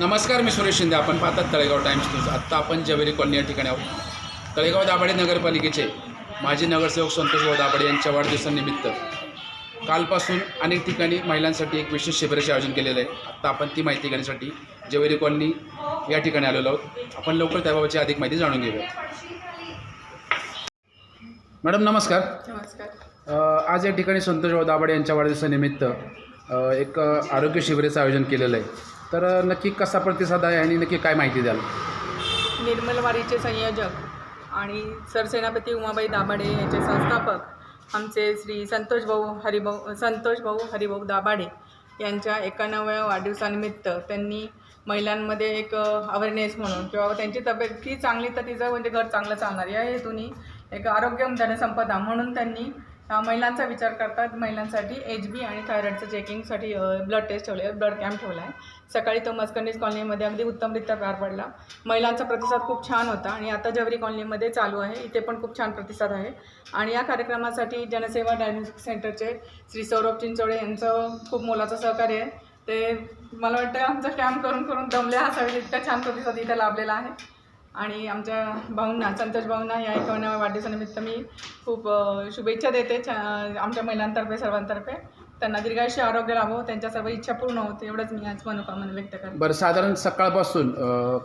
नमस्कार मी सुरेश शिंदे. आपण पाहतात तळेगाव टाइम्स न्यूज. आत्ता आपण जवेरी कॉलनी या ठिकाणी आहोत. तळेगाव दाभाडे नगरपालिकेचे माजी नगरसेवक संतोषभाऊ दाभाडे यांच्या वाढदिवसानिमित्त कालपासून अनेक ठिकाणी महिलांसाठी एक विशेष शिबिराचे आयोजन केलेलं आहे. आत्ता आपण ती माहिती घेण्यासाठी जवेरी कॉलनी या ठिकाणी आलेलो आहोत आपण लवकर त्याबाबतची अधिक माहिती जाणून घेऊया. मॅडम नमस्कार. नमस्कार. आज या ठिकाणी संतोषभाऊ दाभाडे यांच्या वाढदिवसानिमित्त एक आरोग्य शिबिराचं आयोजन केलेलं आहे. तर नक्की कसा प्रतिसाद आहे आणि नक्की काय माहिती द्याल? निर्मल वारीचे संयोजक आणि सरसेनापती उमाबाई दाभाडे यांचे संस्थापक आमचे श्री संतोष भाऊ हरिभाऊ संतोष भाऊ हरिभाऊ दाभाडे यांच्या एकाण्णव्या वाढदिवसानिमित्त त्यांनी महिलांमध्ये एक अवेअरनेस म्हणून किंवा त्यांची तब्येत ती चांगली तर तिचं म्हणजे घर चांगलं चालणार. या हेतूनी एक आरोग्य धनसंपदा म्हणून त्यांनी महिलांचा विचार करतात. महिलांसाठी एच बी आणि थायरॉईडचं चेकिंगसाठी ब्लड टेस्ट ठेवले आहे ब्लड कॅम्प ठेवला आहे सकाळी तो मस्कंडीज कॉलनीमध्ये अगदी उत्तमरित्या पार पडला. महिलांचा प्रतिसाद खूप छान होता आणि आता जवरी कॉलनीमध्ये चालू आहे. इथे पण खूप छान प्रतिसाद आहे. आणि या कार्यक्रमासाठी जनसेवा डायग्नोस्टिक सेंटरचे श्री सौरभ चिंचोळे यांचं खूप मोलाचं सहकार्य आहे. ते मला वाटतं आमचा कॅम्प करून करून दमले असावे इतका छान प्रतिसाद इथे लाभलेला आहे. आणि आमच्या भाऊंना संतोष भाऊंना या एकावन्नाव्या वाढदिवसानिमित्त मी खूप शुभेच्छा देते. छा आमच्या महिलांतर्फे सर्वांतर्फे. त्यांना दीर्घायुष्य आरोग्य लाभो त्यांच्या सर्व इच्छा पूर्ण होते एवढंच मी आज मनोकामना व्यक्त करते. बरं साधारण सकाळपासून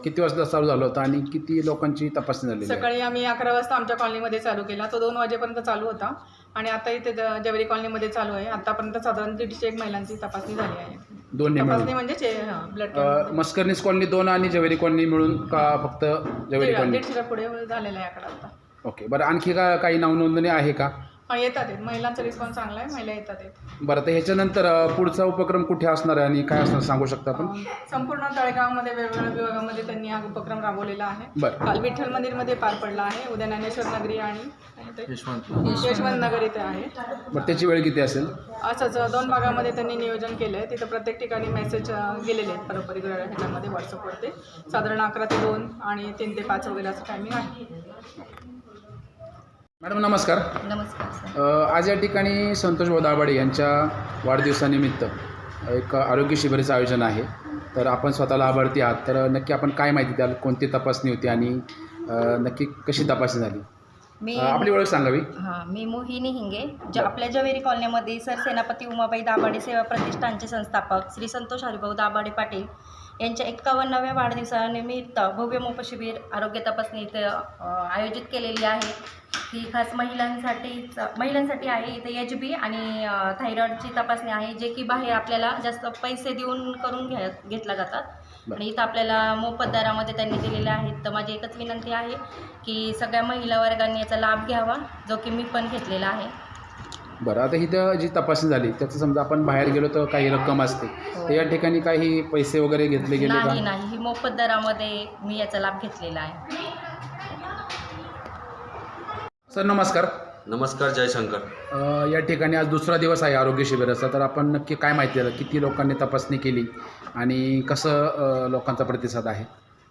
किती वाजता चालू झालं होतं आणि किती लोकांची तपासणी आहे? सकाळी आम्ही अकरा वाजता आमच्या कॉलनीमध्ये चालू केला. तो दोन वाजेपर्यंत चालू होता. आणि आता इथे ज- जवेरी कॉलनीमध्ये चालू आहे. आतापर्यंत साधारण दीडशे एक महिलांची तपासणी झाली आहे. दोन्ही तपासणी मिळून. म्हणजे ब्लड अ, मस्करनीस कॉलनी दोन आणि जवेरी कॉलनी मिळून का फक्त जवेरी कॉलनी? दीडशेच्या पुढे झालेला आहे आकडा आता. ओके बरं आणखी का काही नावनोंदणी आहे का? हा येतात आहेत. महिलांचा रिस्पॉन्स चांगला आहे महिला येतात आहेत. बरं तर ह्याच्यानंतर अ, पुढचा उपक्रम कुठे असणार आहे आणि काय असणार सांगू शकता आपण? अं, संपूर्ण तळेगावमध्ये वेगवेगळ्या विभागामध्ये त्यांनी हा उपक्रम राबवलेला आहे. बरं. काल विठ्ठल मंदिरमध्ये पार पडला आहे. उद्या ज्ञानेश्वर नगरी आणि काय ते? यशवंत नगर इथे आहे. बरं त्याची वेळ किती असेल? असंच दोन भागामध्ये त्यांनी नियोजन केलं आहे तिथं प्रत्येक ठिकाणी मेसेज गेलेले आहेत पारंपरिक ह्याच्यामध्ये व्हॉट्सअपवरती साधारण अकरा ते दोन आणि तीन ते पाच वगैरे असं टायमिंग आहे. मॅडम नमस्कार. नमस्कार सर. आज या ठिकाणी संतोष दाभाडे यांच्या वाढदिवसानिमित्त एक आरोग्य शिबिराचं आयोजन आहे. तर आपण स्वतः लाभार्थी आहात. तर नक्की आपण काय माहिती द्याल? कोणती तपासणी होती आणि अ, नक्की कशी तपासणी झाली? मी अ, आपली ओळख सांगावी हां मी मोहिनी हिंगे ज आपल्या जवेरी कॉलनीमध्ये सरसेनापती उमाबाई दाभाडे सेवा प्रतिष्ठानचे संस्थापक श्री संतोष हरिभाऊ दाभाडे पाटील यांच्या एक्कावन्नाव्या वाढदिवसानिमित्त भव्य मोपशिबिर आरोग्य तपासणी इथं आयोजित केलेली आहे. ही खास महिलांसाठीच महिलांसाठी आहे इथं एच बी आणि थायरॉईडची तपासणी आहे जे की बाहेर आपल्याला जास्त पैसे देऊन करून घ्या घेतल्या जातात. आणि इथं आपल्याला मोफत दरामध्ये त्यांनी दिलेले आहेत. तर माझी एकच विनंती आहे की सगळ्या महिला वर्गांनी याचा लाभ घ्यावा जो की मी पण घेतलेला आहे. बरं आता इथं जी तपासणी झाली त्याचं समजा आपण बाहेर गेलो तर काही रक्कम असते. तर या ठिकाणी काही पैसे वगैरे घेतले गेले नाही का? नाही ही मोफत दरामध्ये मी याचा लाभ घेतलेला आहे. सर नमस्कार. नमस्कार जयशंकर. अ, या ठिकाणी आज दुसरा दिवस आहे आरोग्य शिबिराचा तर आपण नक्की काय माहिती द्याल किती लोकांनी तपासणी केली आणि कसं अ, लोकांचा प्रतिसाद आहे?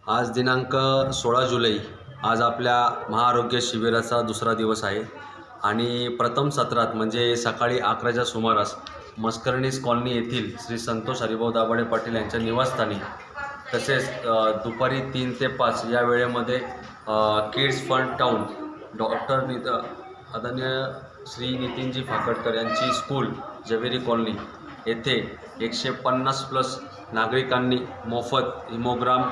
आज दिनांक सोळा जुलै आज आपल्या महाआरोग्य शिबिराचा दुसरा दिवस आहे. आणि प्रथम सत्रात म्हणजे सकाळी अकराच्या सुमारास मस्कर्णीस कॉलनी येथील श्री संतोष हरिभाऊ दाभाडे पाटील यांच्या निवासस्थानी तसेच दुपारी तीन ते पाच या वेळेमध्ये किड्स फंड टाऊन डॉक्टर नित आदरणीय श्री नितीनजी फाकडकर यांची स्कूल जवेरी कॉलनी येथे एकशे पन्नास प्लस नागरिकांनी मोफत हिमोग्राम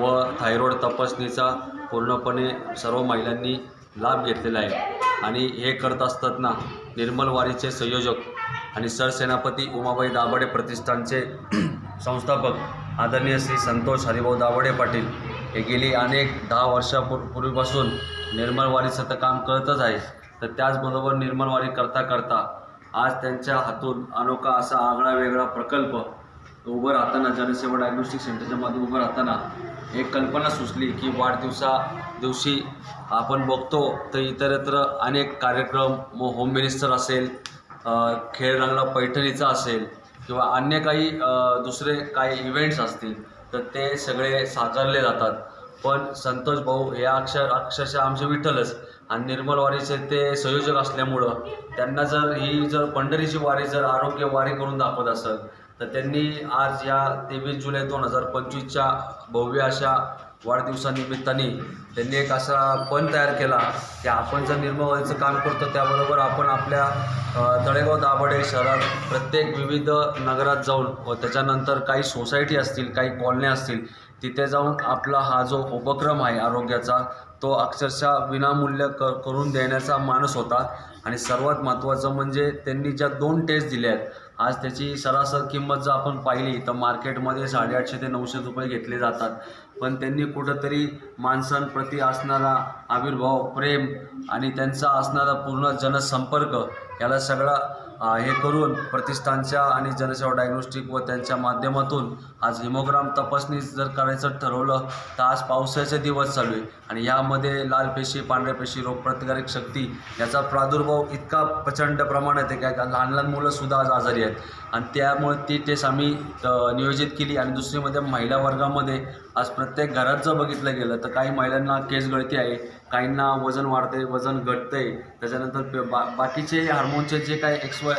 व थायरॉईड तपासणीचा पूर्णपणे सर्व महिलांनी लाभ घेतलेला आहे. आणि हे करत असताना निर्मल वारीचे संयोजक आणि सरसेनापती उमाबाई दाभाडे प्रतिष्ठानचे संस्थापक आदरणीय श्री संतोष हरिभाऊ दाभाडे पाटील हे गेली अनेक दहा वर्षापूर पूर्वीपासून निर्मल वारीचं तर काम करतच आहे. तर त्याचबरोबर निर्मल वारी करता करता आज त्यांच्या हातून अनोखा असा आगळा वेगळा प्रकल्प उभं राहताना जनसेवा डायग्नोस्टिक सेंटरच्या मध्ये उभं राहताना एक कल्पना सुचली की वाढदिवसा दिवशी आपण बघतो तर इतरत्र अनेक कार्यक्रम मग होम मिनिस्टर असेल खेळ रंगला पैठणीचा असेल किंवा अन्य काही दुसरे काही इव्हेंट्स असतील तर ते सगळे साकारले जातात. पण संतोष भाऊ हे अक्षर अक्षरशः आमचे विठ्ठलच आणि निर्मल वारीचे ते संयोजक असल्यामुळं त्यांना जर ही जर पंढरीची वारी जर आरोग्य वारी करून दाखवत असेल तर त्यांनी आज या तेवीस जुलै दोन हजार पंचवीसच्या भव्य अशा वाढदिवसानिमित्ताने त्यांनी एक असा पण तयार केला की आपण जर निर्मळीचं काम करतो त्याबरोबर आपण आपल्या तळेगाव दाभाडे शहरात प्रत्येक विविध नगरात जाऊन व त्याच्यानंतर काही सोसायटी असतील काही कॉलन्या असतील तिथे जाऊन आपला हा जो उपक्रम आहे आरोग्याचा तो अक्षरशः विनामूल्य क करून देण्याचा मानस होता. आणि सर्वात महत्त्वाचं म्हणजे त्यांनी ज्या दोन टेस्ट दिल्या आहेत आज त्याची सरासर किंमत जर आपण पाहिली तर मार्केटमध्ये साडेआठशे ते नऊशे रुपये घेतले जातात. पण त्यांनी कुठंतरी माणसांप्रती असणारा आविर्भाव प्रेम आणि त्यांचा असणारा पूर्ण जनसंपर्क याला सगळा हे करून प्रतिष्ठानच्या आणि जनसेवा डायग्नोस्टिक व त्यांच्या माध्यमातून आज हिमोग्राम तपासणी जर करायचं ठरवलं तर आज पावसाचे दिवस चालू आहे. आणि यामध्ये लाल पेशी पांढऱ्या पेशी रोगप्रतिकारक शक्ती याचा प्रादुर्भाव इतका प्रचंड प्रमाणात आहे काय का लहान लहान मुलंसुद्धा आज आजारी आहेत. आणि त्यामुळे ती टेस्ट आम्ही नियोजित केली. आणि दुसरीमध्ये महिला वर्गामध्ये आज प्रत्येक घरात जर बघितलं गेलं तर काही महिलांना केस गळती आहे काहींना वजन वाढते वजन घटतंय. त्याच्यानंतर बा बाकीचे हार्मोनचे जे काही एक्सवाय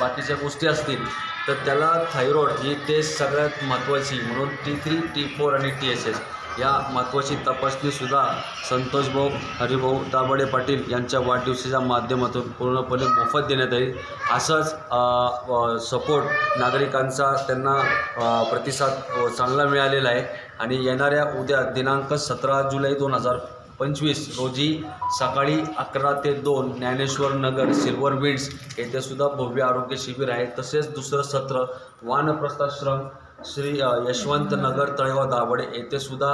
बाकीच्या गोष्टी असतील तर त्याला थायरॉईड ही टेस्ट सगळ्यात महत्त्वाची म्हणून टी थ्री टी फोर आणि टी एस एस या महत्त्वाची तपासणीसुद्धा संतोषभाऊ हरिभाऊ दाभाडे पाटील यांच्या वाढदिवसाच्या माध्यमातून पूर्णपणे मोफत देण्यात येईल. असंच सपोर्ट नागरिकांचा त्यांना प्रतिसाद चांगला मिळालेला आहे. आणि येणाऱ्या उद्या दिनांक सतरा जुलै दोन हजार पंचवीस रोजी सकाळी अकरा ते दोन ज्ञानेश्वर नगर सिल्वर बीड्स येथे सुद्धा भव्य आरोग्य शिबिर आहे. तसेच दुसरं सत्र वानप्रस्थाश्रम श्री यशवंत नगर तळेगाव दाभाडे येथे सुद्धा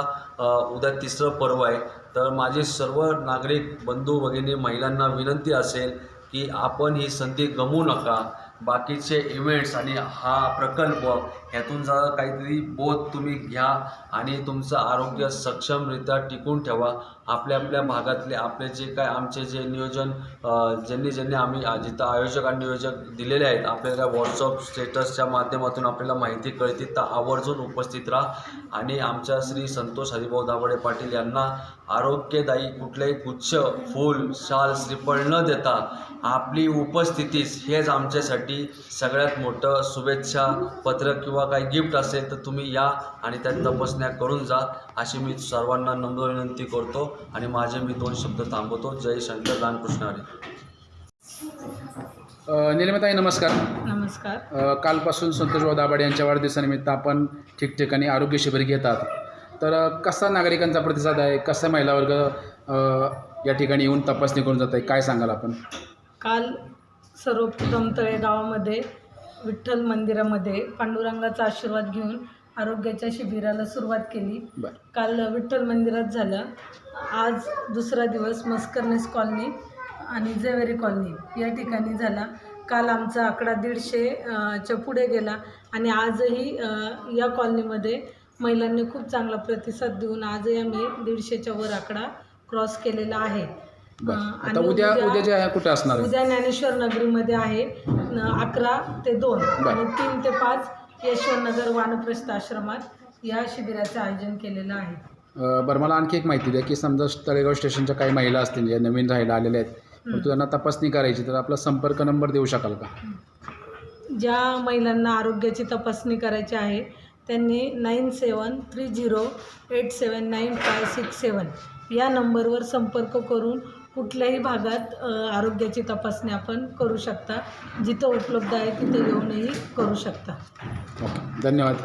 उद्या तिसरं पर्व आहे. तर माझे सर्व नागरिक बंधू भगिनी महिलांना विनंती असेल की आपण ही संधी गमवू नका. बाकीचे इव्हेंट्स आणि हा प्रकल्प ह्यातून जर काहीतरी बोध तुम्ही घ्या आणि तुमचं आरोग्य सक्षमरित्या टिकून ठेवा. आपल्या आपल्या भागातले आपले जे काय आमचे जे नियोजन ज्यांनी ज्यांनी आम्ही जिथं आयोजक आणि नियोजक दिलेले आहेत आपल्याला व्हॉट्सअप स्टेटसच्या माध्यमातून आपल्याला माहिती कळते तर आवर्जून उपस्थित राहा. आणि आमच्या श्री संतोष हरिभाऊ दाभाडे पाटील यांना आरोग्यदायी कुठल्याही गुच्छ फूल शाल श्रीफळ न देता आपली उपस्थितीच हेच आमच्यासाठी सगळ्यात मोठं शुभेच्छा पत्र किंवा काही गिफ्ट असेल तर तुम्ही या आणि त्या तपासण्या करून जा अशी मी सर्वांना नम्र विनंती करतो आणि माझे मी दोन शब्द थांबवतो. जय शंकर रामकृष्ण हरी. अ, निलिमाताई नमस्कार. नमस्कार. अ, कालपासून संतोषभाऊ दाभाडे यांच्या वाढदिवसानिमित्त आपण ठिकठिकाणी आरोग्य शिबिर घेतात तर कसा नागरिकांचा प्रतिसाद आहे? कसा महिला वर्ग या ठिकाणी येऊन तपासणी करून जात आहे? काय सांगाल आपण? काल सर्वप्रथम तळेगावामध्ये विठ्ठल मंदिरामध्ये पांडुरंगाचा आशीर्वाद घेऊन आरोग्याच्या शिबिराला सुरुवात केली. काल विठ्ठल मंदिरात झालं. आज दुसरा दिवस मस्करनेस कॉलनी आणि जेवेरी कॉलनी या ठिकाणी झाला. काल आमचा आकडा दीडशे अ, च्या पुढे गेला आणि आजही या कॉलनीमध्ये महिलांनी खूप चांगला प्रतिसाद देऊन आजही आम्ही दीडशेच्या वर आकडा क्रॉस केलेला आहे. बरं. आता आणि उद्या उद्या जे आहे कुठं असणार? आहे उद्या ज्ञानेश्वर नगरीमध्ये आहे न- अकरा ते दोन आणि तीन ते पाच यशवंतनगर वानप्रस्थ आश्रमात या शिबिराचं आयोजन केलेलं आहे. अ, बरं मला आणखी एक माहिती द्या की समजा तळेगाव स्टेशनच्या काही महिला असतील ज्या नवीन राहायला आलेल्या आहेत परंतु त्यांना तपासणी करायची तर आपला संपर्क नंबर देऊ शकाल का? ज्या महिलांना आरोग्याची तपासणी करायची आहे त्यांनी nine seven three zero eight seven nine five six seven या नंबरवर संपर्क करून कुठल्याही भागात आरोग्याची तपासणी आपण करू शकता. जिथं उपलब्ध आहे तिथे येऊनही करू शकता. ओके. धन्यवाद.